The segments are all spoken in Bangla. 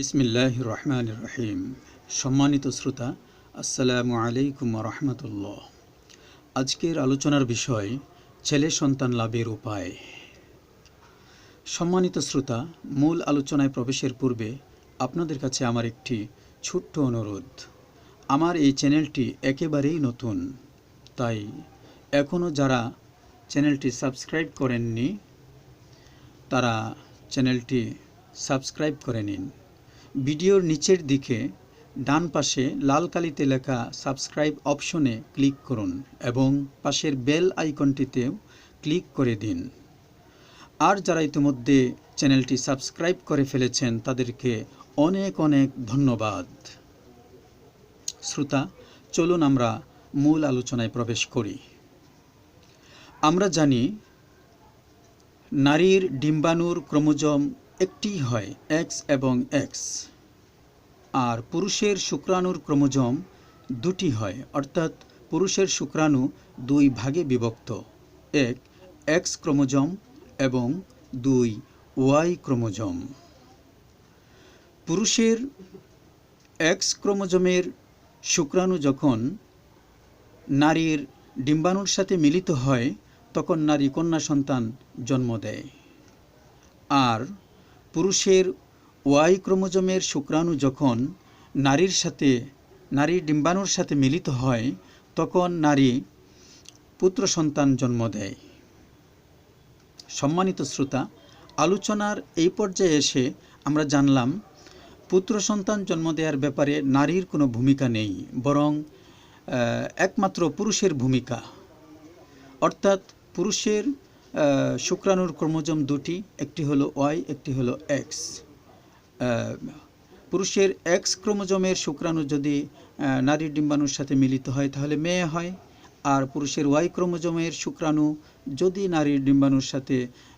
বিসমিল্লাহ রহমান রহিম সম্মানিত শ্রোতা, আসসালামু আলাইকুম রহমতুল্লাহ আজকের আলোচনার বিষয়, ছেলে সন্তান লাভের উপায়। সম্মানিত শ্রোতা, মূল আলোচনায় প্রবেশের পূর্বে আপনাদের কাছে আমার একটি ছোট্ট অনুরোধ। আমার এই চ্যানেলটি একেবারেই নতুন, তাই এখনও যারা চ্যানেলটি সাবস্ক্রাইব করেননি, তারা চ্যানেলটি সাবস্ক্রাইব করে নিন। ভিডিওর নিচের দিকে ডান পাশে লাল কালিতে লেখা সাবস্ক্রাইব অপশনে ক্লিক করুন এবং পাশের বেল আইকনটিতেও ক্লিক করে দিন। আর যারা ইতিমধ্যে চ্যানেলটি সাবস্ক্রাইব করে ফেলেছেন, তাদেরকে অনেক অনেক ধন্যবাদ। শ্রোতা, চলুন আমরা মূল আলোচনায় প্রবেশ করি। আমরা জানি, নারীর ডিম্বাণুর ক্রোমোজোম একটি হয় এক্স এবং এক্স আর পুরুষের শুক্রাণুর ক্রোমোজোম দুটি হয়, অর্থাৎ পুরুষের শুক্রাণু দুই ভাগে বিভক্ত। এক এক্স ক্রোমোজোম এবং দুই ওয়াই ক্রোমোজোম। পুরুষের এক্স ক্রোমোজোমের শুক্রাণু যখন নারীর ডিম্বাণুর সাথে মিলিত হয়, তখন নারী কন্যা সন্তান জন্ম দেয়। আর পুরুষের ওয়াই ক্রোমোজোমের শুক্রাণু যখন নারীর সাথে নারীর ডিম্বাণুর সাথে মিলিত হয়, তখন নারী পুত্র সন্তান জন্ম দেয়। সম্মানিত শ্রোতা, আলোচনার এই পর্যায়ে এসে আমরা জানলাম, পুত্র সন্তান জন্ম দেওয়ার ব্যাপারে নারীর কোনো ভূমিকা নেই, বরং একমাত্র পুরুষের ভূমিকা। অর্থাৎ পুরুষের শুক্রাণুর ক্রোমোজোম দুটি, একটি হলো ওয়াই, একটি হলো এক্স। পুরুষের এক্স ক্রোমোজোমের শুক্রাণু যদি নারীর ডিম্বাণুর সাথে মিলিত হয়, তাহলে মেয়ে হয়। আর পুরুষের ওয়াই ক্রোমোজোমের শুক্রাণু যদি নারীর ডিম্বাণুর সাথে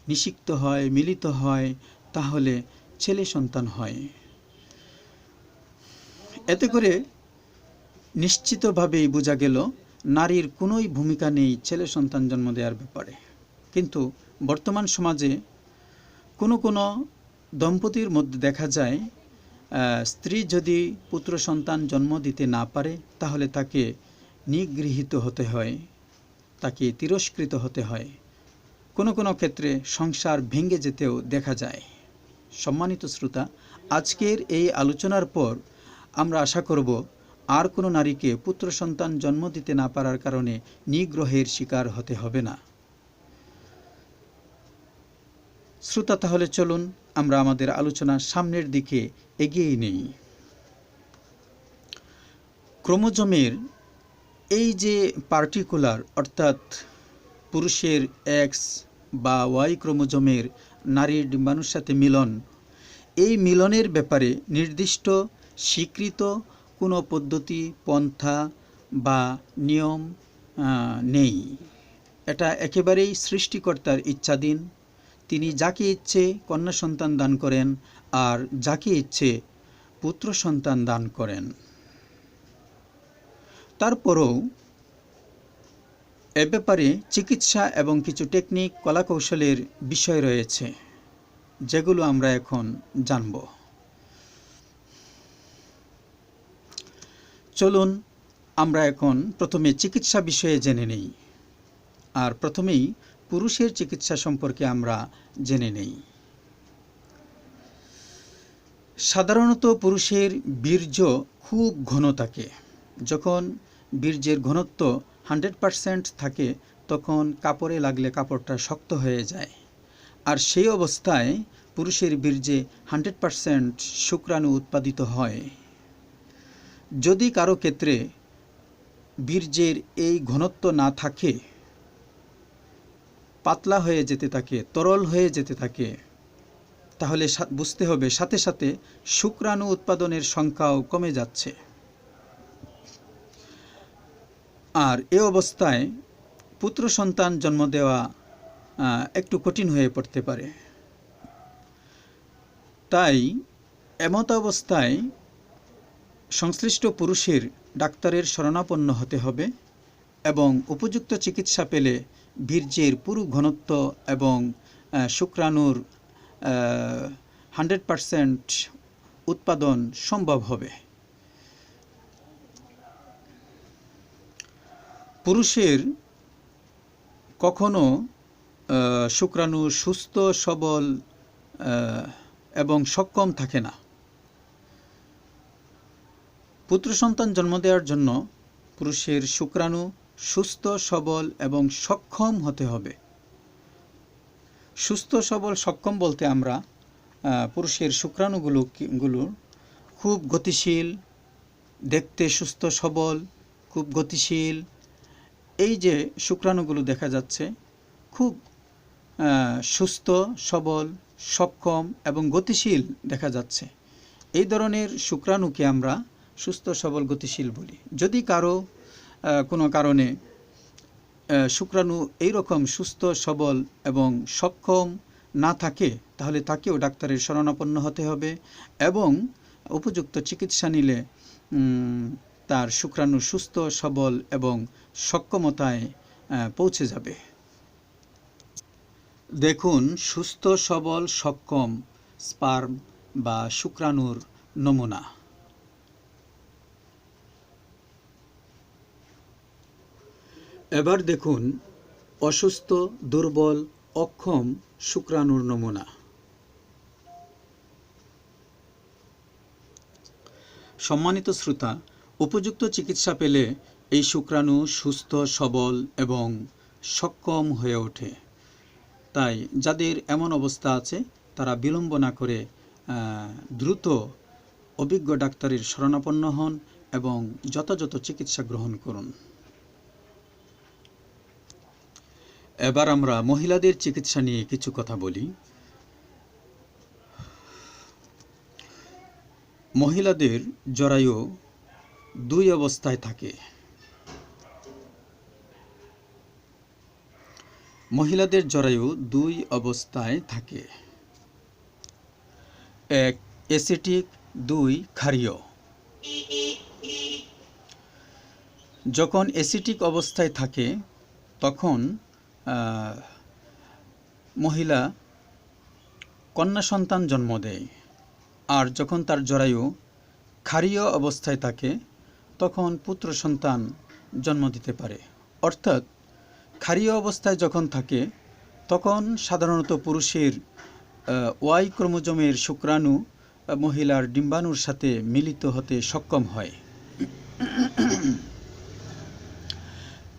নিষিক্ত হয়, মিলিত হয়, তাহলে ছেলে সন্তান হয়। এতে করে নিশ্চিতভাবেই বোঝা গেল, নারীর কোনোই ভূমিকা নেই ছেলে সন্তান জন্ম দেওয়ার ব্যাপারে। কিন্তু বর্তমান সমাজে কোনো কোনো দম্পতির মধ্যে দেখা যায় স্ত্রী যদি পুত্র সন্তান জন্ম দিতে না পারে, তাহলে তাকে নিগৃহীত হতে হয়, তাকে তিরস্কৃত হতে হয়। কোনো কোনো ক্ষেত্রে সংসার ভেঙে যেতেও দেখা যায়। সম্মানিত শ্রোতা, আজকের এই আলোচনার পর আমরা আশা করব আর কোনো নারীকে পুত্র সন্তান জন্ম দিতে না পারার কারণে নিগ্রহের শিকার হতে হবে না। শ্রোতা, তাহলে চলুন আমরা আমাদের আলোচনা সামনের দিকে এগিয়ে নেই। ক্রোমোজোমের এই যে পার্টিকুলার, অর্থাৎ পুরুষের এক্স বা ওয়াই ক্রোমোজোমের নারীর ডিম্বাণুর সাথে মিলন, এই মিলনের ব্যাপারে নির্দিষ্ট স্বীকৃত কোনো পদ্ধতি, পন্থা বা নিয়ম নেই। এটা একেবারেই সৃষ্টিকর্তার ইচ্ছাধীন। তিনি যাকে ইচ্ছে কন্যা সন্তান দান করেন আর যাকে ইচ্ছে পুত্র সন্তান দান করেন। তারপরও এ ব্যাপারে চিকিৎসা এবং কিছু টেকনিক, কলাকৌশলের বিষয় রয়েছে, যেগুলো আমরা এখন জানব। চলুন, আমরা এখন প্রথমে চিকিৎসা বিষয়ে জেনে নেই। আর প্রথমেই পুরুষের চিকিৎসা সম্পর্কে আমরা জেনে নেই। সাধারণত পুরুষের বীর্য খুব ঘন থাকে। যখন বীর্যের ঘনত্ব হান্ড্রেড পারসেন্ট থাকে, তখন কাপড়ে লাগলে কাপড়টা শক্ত হয়ে যায়। আর সেই অবস্থায় পুরুষের বীর্যে হান্ড্রেড পারসেন্ট শুক্রাণু উৎপাদিত হয়। যদি কারও ক্ষেত্রে বীর্যের এই ঘনত্ব না থাকে পাতলা হয়ে যেতে থাকে, তরল হয়ে যেতে থাকে। তাহলে বুঝতে হবে, সাথে সাথে শুক্রাণু উৎপাদনের সংখ্যাও কমে যাচ্ছে। আর এ অবস্থায় পুত্র সন্তান জন্ম দেওয়া একটু কঠিন হয়ে পড়তে পারে। তাই এমত অবস্থায় সংশ্লিষ্ট পুরুষের ডাক্তারের শরণাপন্ন হতে হবে এবং উপযুক্ত চিকিৎসা পেলে বীর্যের পুরু ঘনত্ব এবং শুক্রাণুর হান্ড্রেড পারসেন্ট উৎপাদন সম্ভব হবে। পুরুষের কখনো শুক্রাণু সুস্থ, সবল এবং সক্ষম থাকে না। পুত্র সন্তান জন্ম দেওয়ার জন্য পুরুষের শুক্রাণু সুস্থ, সবল এবং সক্ষম হতে হবে। সুস্থ, সবল, সক্ষম বলতে আমরা পুরুষের শুক্রাণুগুলো কি- গুলো খুব গতিশীল, দেখতে সুস্থ, সবল, খুব গতিশীল। এই যে শুক্রাণুগুলো দেখা যাচ্ছে, খুব সুস্থ, সবল, সক্ষম এবং গতিশীল দেখা যাচ্ছে। এই ধরনের শুক্রাণুকে আমরা সুস্থ, সবল, গতিশীল বলি। যদি কারও কোনো কারণে শুক্রাণু এইরকম সুস্থ, সবল এবং সক্ষম না থাকে, তাহলে তাকেও ডাক্তারের শরণাপন্ন হতে হবে এবং উপযুক্ত চিকিৎসা নিলে তার শুক্রাণু সুস্থ, সবল এবং সক্ষমতায় পৌঁছে যাবে। দেখুন, সুস্থ, সবল, সক্ষম স্পার্ম বা শুক্রাণুর নমুনা। এবার দেখুন অসুস্থ, দুর্বল, অক্ষম, শুক্রাণুর নমুনা। সম্মানিত শ্রোতা, উপযুক্ত চিকিৎসা পেলে এই শুক্রাণু সুস্থ, সবল এবং সক্ষম হয়ে ওঠে। তাই যাদের এমন অবস্থা আছে, তারা বিলম্ব না করে দ্রুত অভিজ্ঞ ডাক্তারের শরণাপন্ন হন এবং যথাযথ চিকিৎসা গ্রহণ করুন। এবার আমরা মহিলাদের চিকিৎসা নিয়ে কিছু কথা বলি। মহিলাদের জরায়ু দুই অবস্থায় থাকে। মহিলাদের জরায়ু দুই অবস্থায় থাকে। এক, এসিটিক, দুই, ক্ষারীয়। যখন এসিটিক অবস্থায় থাকে, তখন মহিলা কন্যা সন্তান জন্ম দেয়। আর যখন তার জরায়ু ক্ষারীয় অবস্থায় থাকে, তখন পুত্র সন্তান জন্ম দিতে পারে। অর্থাৎ ক্ষারীয় অবস্থায় যখন থাকে, তখন সাধারণত পুরুষের ওয়াই ক্রোমোজোমের শুক্রাণু মহিলার ডিম্বাণুর সাথে মিলিত হতে সক্ষম হয়।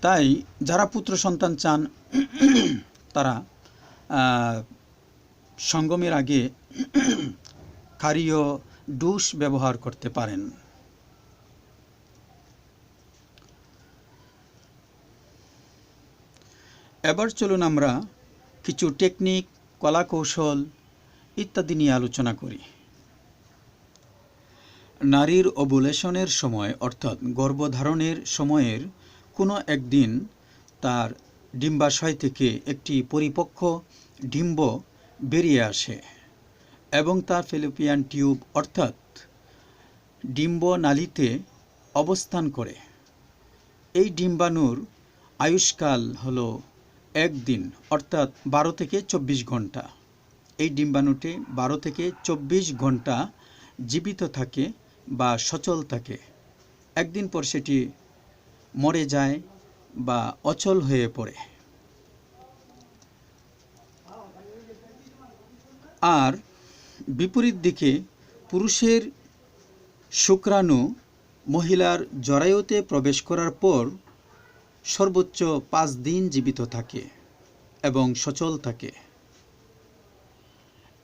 তাই যারা পুত্র সন্তান চান, তারা সঙ্গমের আগে ক্ষারীয় ডুস ব্যবহার করতে পারেন। এবার চলুন আমরা কিছু টেকনিক কলা কৌশল ইত্যাদি নিয়ে আলোচনা করি। নারীর ওভুলেশনের সময়, অর্থাৎ গর্ভধারণের সময়ের কোনো একদিন তার ডিম্বাশয় থেকে একটি পরিপক্ক ডিম্ব বেরিয়ে আসে এবং তা ফেলোপিয়ান টিউব অর্থাৎ ডিম্ব নালীতে অবস্থান করে। এই ডিম্বাণুর আয়ুষ্কাল হল একদিন, অর্থাৎ বারো থেকে চব্বিশ ঘণ্টা। এই ডিম্বাণুটি বারো থেকে চব্বিশ ঘণ্টা জীবিত থাকে বা সচল থাকে। একদিন পর সেটি মরে যায় বা অচল হয়ে পড়ে। আর বিপরীত দিকে পুরুষের শুক্রাণু মহিলার জরায়ুতে প্রবেশ করার পর সর্বোচ্চ পাঁচ দিন জীবিত থাকে এবং সচল থাকে।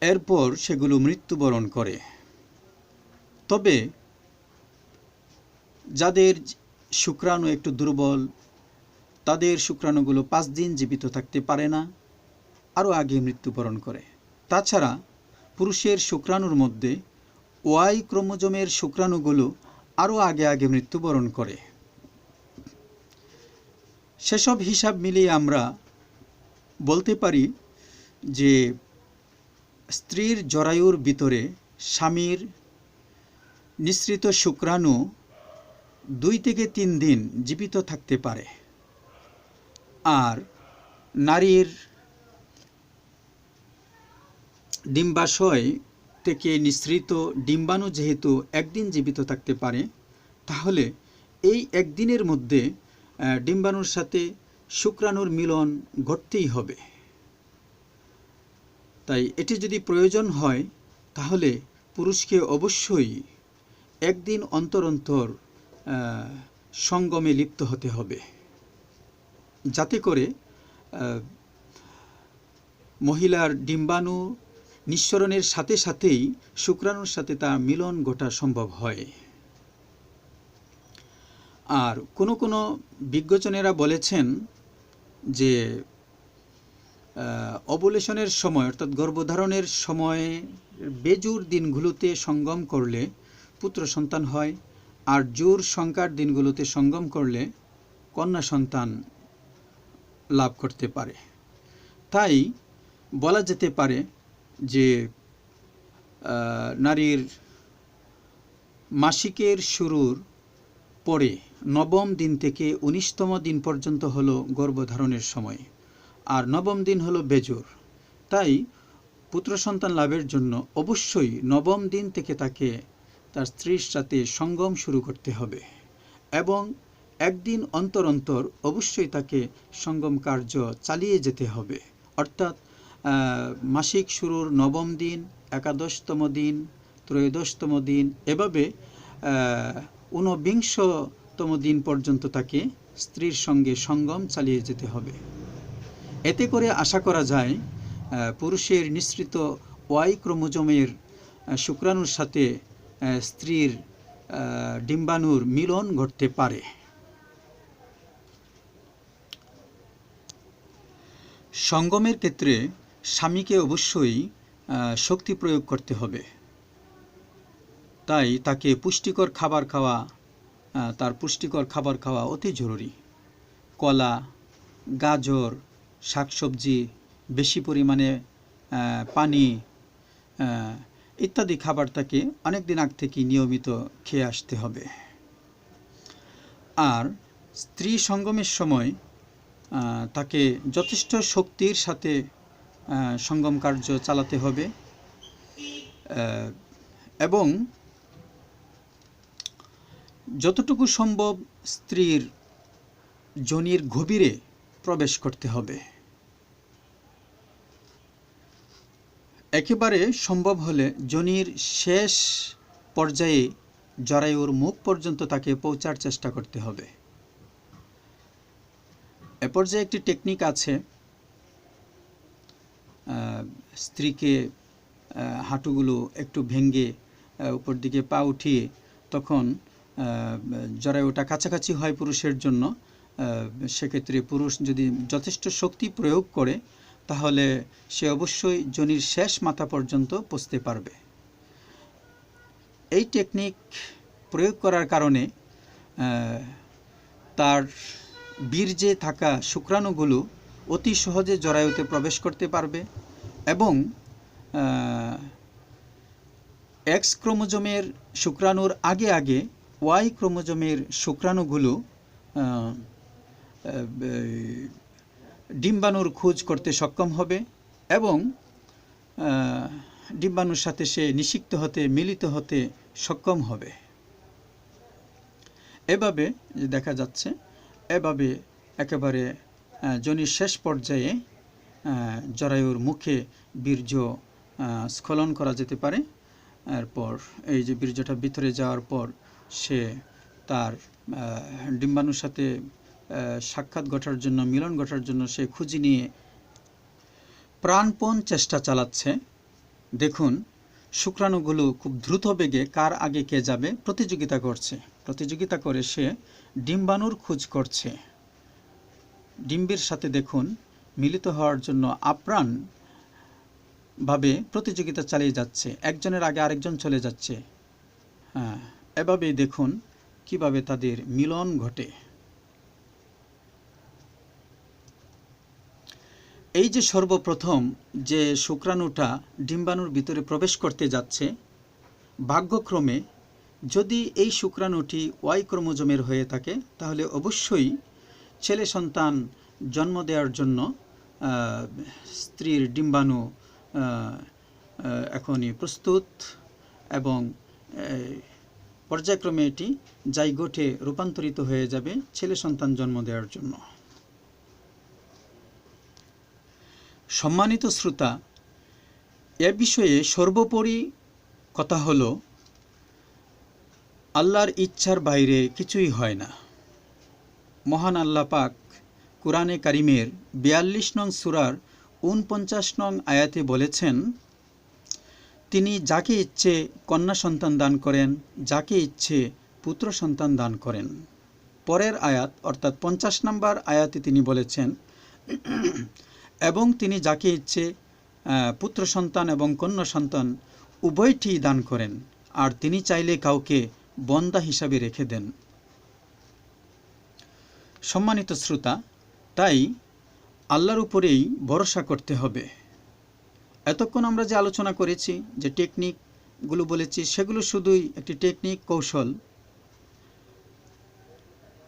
এরপর সেগুলো মৃত্যুবরণ করে। তবে যাদের শুক্রাণু একটু দুর্বল, তাদের শুক্রাণুগুলো পাঁচ দিন জীবিত থাকতে পারে না, আরও আগে মৃত্যুবরণ করে। তাছাড়া পুরুষের শুক্রাণুর মধ্যে ওয়াই ক্রোমোজোমের শুক্রাণুগুলো আরও আগে আগে মৃত্যুবরণ করে। সেসব হিসাব মিলিয়ে আমরা বলতে পারি যে স্ত্রীর জরায়ুর ভিতরে স্বামীর নিঃসৃত শুক্রাণু দুই থেকে তিন দিন জীবিত থাকতে পারে। আর নারীর ডিম্বাশয় থেকে নিঃসৃত ডিম্বাণু যেহেতু একদিন জীবিত থাকতে পারে, তাহলে এই একদিনের মধ্যে ডিম্বাণুর সাথে শুক্রাণুর মিলন ঘটতেই হবে। তাই এটি যদি প্রয়োজন হয়, তাহলে পুরুষকে অবশ্যই একদিন অন্তর অন্তর সঙ্গমে লিপ্ত হতে হবে। যাতে করে মহিলার ডিম্বাণু নিঃসরণের সাথে সাথেই শুক্রাণুর সাথে তার মিলন ঘটা সম্ভব হয়। আর কোনো কোনো বিজ্ঞজনেরা বলেছেন যে অবলেশনের সময় অর্থাৎ গর্ভধারণের সময়ে বেজুর দিনগুলোতে সঙ্গম করলে পুত্র সন্তান হয়। আর জোর সংখ্যার দিনগুলোতে সঙ্গম করলে কন্যা সন্তান লাভ করতে পারে। তাই বলা যেতে পারে যে নারীর মাসিকের শুরুর পরে নবম দিন থেকে উনিশতম দিন পর্যন্ত হলো গর্ভধারণের সময়, আর নবম দিন হলো বেজোর। তাই পুত্র সন্তান লাভের জন্য অবশ্যই নবম দিন থেকে তাকে তার স্ত্রীর সাথে সঙ্গম শুরু করতে হবে এবং একদিন অন্তর অন্তর অবশ্যই তাকে সঙ্গম কার্য চালিয়ে যেতে হবে। অর্থাৎ মাসিক শুরুর নবম দিন, একাদশতম দিন, ত্রয়োদশতম দিন এভাবে ঊনবিংশতম দিন পর্যন্ত তাকে স্ত্রীর সঙ্গে সঙ্গম চালিয়ে যেতে হবে। এতে করে আশা করা যায় পুরুষের নিঃসৃত ওয়াই ক্রোমোজোমের শুক্রাণুর সাথে স্ত্রীর ডিম্বাণুর মিলন ঘটতে পারে। সঙ্গমের ক্ষেত্রে স্বামীকে অবশ্যই শক্তি প্রয়োগ করতে হবে। তাই তাকে পুষ্টিকর খাবার খাওয়া তার পুষ্টিকর খাবার খাওয়া অতি জরুরি। কলা, গাজর, শাকসবজি বেশি পরিমাণে পানি ইত্যাদি খাবার তাকে অনেক দিন আগ থেকে নিয়মিত খেয়ে আসতে হবে। আর স্ত্রী সঙ্গমের সময় তাকে যথেষ্ট শক্তির সাথে সঙ্গম কার্য চালাতে হবে। এবং যতটুকু সম্ভব স্ত্রীর যোনির গভীরে প্রবেশ করতে হবে। একেবারে সম্ভব হলে যোনির শেষ পর্যায়ে জরায়ুর মুখ পর্যন্ত তাকে পৌঁছার চেষ্টা করতে হবে। এ পর্যায়ে একটি টেকনিক আছে স্ত্রীকে হাঁটুগুলো একটু ভেঙে আহ, উপর দিকে পা উঠিয়ে তখন জরায়ুটা কাছাকাছি হয় পুরুষের জন্য সেক্ষেত্রে পুরুষ যদি যথেষ্ট শক্তি প্রয়োগ করে তাহলে সে অবশ্যই জনির শেষ মাথা পর্যন্ত পৌঁছতে পারবে। এই টেকনিক প্রয়োগ করার কারণে তার বীর্যে থাকা শুক্রাণুগুলো অতি সহজে জরায়ুতে প্রবেশ করতে পারবে এবং এক্স ক্রোমোজোমের শুক্রাণুর আগে আগে ওয়াই ক্রোমোজোমের শুক্রাণুগুলো ডিম্বাণুর খোঁজ করতে সক্ষম হবে এবং ডিম্বাণুর সাথে সে নিষিক্ত হতে, মিলিত হতে সক্ষম হবে। এভাবে দেখা যাচ্ছে, এভাবে একেবারে যোনির শেষ পর্যায়ে জরায়ুর মুখে বীর্য স্খলন করা যেতে পারে। এরপর এই যে বীর্যটা ভিতরে যাওয়ার পর সে তার ডিম্বাণুর সাথে সাক্ষাৎ ঘটার জন্য, মিলন ঘটার জন্য সে খুঁজি নিয়ে প্রাণপণ চেষ্টা চালাচ্ছে। দেখুন, শুক্রাণুগুলো খুব দ্রুত বেগে কার আগে কে যাবে প্রতিযোগিতা করছে। প্রতিযোগিতা করে সে ডিম্বাণুর খোঁজ করছে। ডিম্বের সাথে দেখুন, মিলিত হওয়ার জন্য আপ্রাণ ভাবে প্রতিযোগিতা চালিয়ে যাচ্ছে। একজনের আগে আরেকজন চলে যাচ্ছে। হ্যাঁ এভাবেই দেখুন কীভাবে তাদের মিলন ঘটে। এই যে সর্বপ্রথম যে শুক্রাণুটা ডিম্বাণুর ভিতরে প্রবেশ করতে যাচ্ছে, ভাগ্যক্রমে যদি এই শুক্রাণুটি ওয়াই ক্রোমোজোমের হয়ে থাকে, তাহলে অবশ্যই ছেলে সন্তান জন্ম দেওয়ার জন্য স্ত্রীর ডিম্বাণু এখনই প্রস্তুত এবং পর্যায়ক্রমে এটি জাইগোটে রূপান্তরিত হয়ে যাবে ছেলে সন্তান জন্ম দেওয়ার জন্য। সম্মানিত শ্রোতা, এ বিষয়ে সর্বোপরি কথা হলো, আল্লাহর ইচ্ছার বাইরে কিছুই হয় না। মহান আল্লাহ পাক কোরআনে কারিমের বিয়াল্লিশ নং সুরার উনপঞ্চাশ নং আয়াতে বলেছেন, তিনি যাকে ইচ্ছে কন্যা সন্তান দান করেন, যাকে ইচ্ছে পুত্র সন্তান দান করেন। পরের আয়াত, অর্থাৎ পঞ্চাশ নম্বর আয়াতে তিনি বলেছেন এবং তিনি যাকে ইচ্ছে পুত্র সন্তান এবং কন্যা সন্তান উভয়টি দান করেন। আর তিনি চাইলে কাউকে বন্দা হিসাবে রেখে দেন। সম্মানিত শ্রোতা, তাই আল্লাহর উপরেই ভরসা করতে হবে। এতক্ষণ আমরা যে আলোচনা করেছি, যে টেকনিকগুলো বলেছি, সেগুলো শুধুই একটি টেকনিক কৌশল।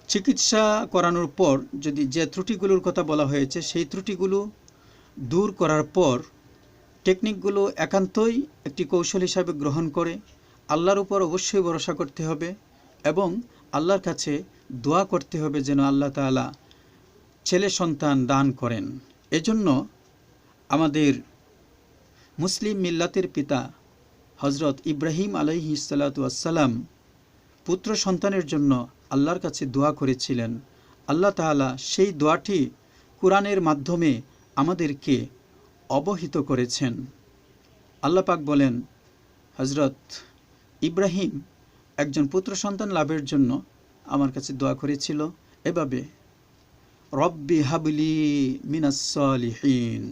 চিকিৎসা করানোর পর যদি যে ত্রুটিগুলোর কথা বলা হয়েছে, সেই ত্রুটিগুলো দূর করার পর টেকনিকগুলো একান্তই একটি কৌশল হিসাবে গ্রহণ করে, আল্লাহর উপর অবশ্যই ভরসা করতে হবে এবং আল্লাহর কাছে দোয়া করতে হবে যেন আল্লাহ তাআলা ছেলে সন্তান দান করেন। এজন্য আমাদের মুসলিম মিল্লাতের পিতা হজরত ইব্রাহিম আলাইহি সালাম পুত্র সন্তানের জন্য আল্লাহর কাছে দোয়া করেছিলেন। আল্লাহ তাআলা সেই দোয়াটি কোরআনের মাধ্যমে আমাদেরকে অবহিত করেছেন। আল্লাহ পাক বলেন হজরত ইব্রাহিম একজন পুত্র সন্তান লাভের জন্য আমার কাছে দোয়া করেছিল। এভাবে, রব্বি হাবলি মিনাসলিহীন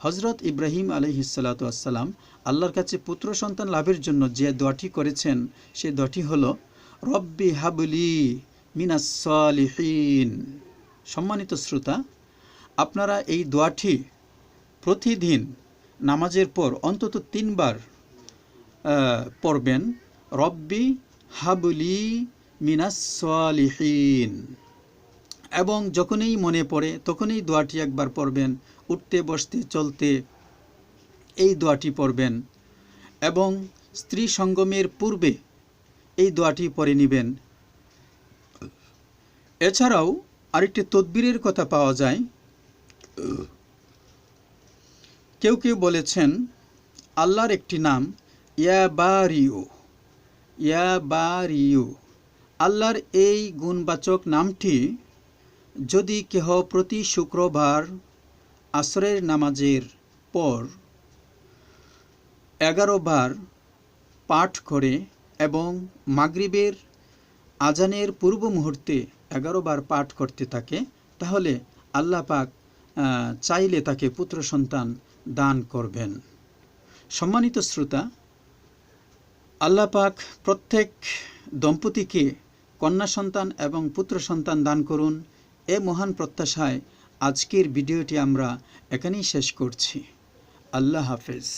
হজরত ইব্রাহিম আলহিসাল্লাম আল্লাহর কাছে পুত্র সন্তান লাভের জন্য যে দোয়াটি করেছেন, সে দোয়াটি হল, রব্বি হাবলি মিনাসলিহীন সম্মানিত শ্রোতা আপনারা এই দোয়াটি প্রতিদিন নামাজের পর অন্তত তিনবার পড়বেন। রব্বি হাবলি মিনাসলিহীন এবং যখনই মনে পড়ে, তখনই দোয়াটি একবার পড়বেন। উঠতে, বসতে, চলতে এই দোয়াটি পড়বেন। এবং স্ত্রী সঙ্গমের পূর্বে এই দোয়াটি পড়ে নেবেন। এছাড়াও আরেকটি তদবিরের কথা পাওয়া যায়। কেউ কেউ বলেছেন, আল্লাহর একটি নাম ইয়া বারিউ ইয়া বারিউ আল্লাহর এই গুণবাচক নামটি যদি কেহ প্রতি শুক্রবার আসরের নামাজের পর এগারো বার পাঠ করে এবং মাগরিবের আজানের পূর্ব মুহূর্তে এগারো বার পাঠ করতে থাকে, তাহলে আল্লাহ পাক চাইলে তাকে পুত্র সন্তান দান করবেন। সম্মানিত শ্রোতা, আল্লাহ পাক প্রত্যেক দম্পতিকে কন্যা সন্তান এবং পুত্র সন্তান দান করুন। এ মহান প্রত্যাশায় আজকের ভিডিওটি আমরা এখানেই শেষ করছি। আল্লাহ হাফেজ।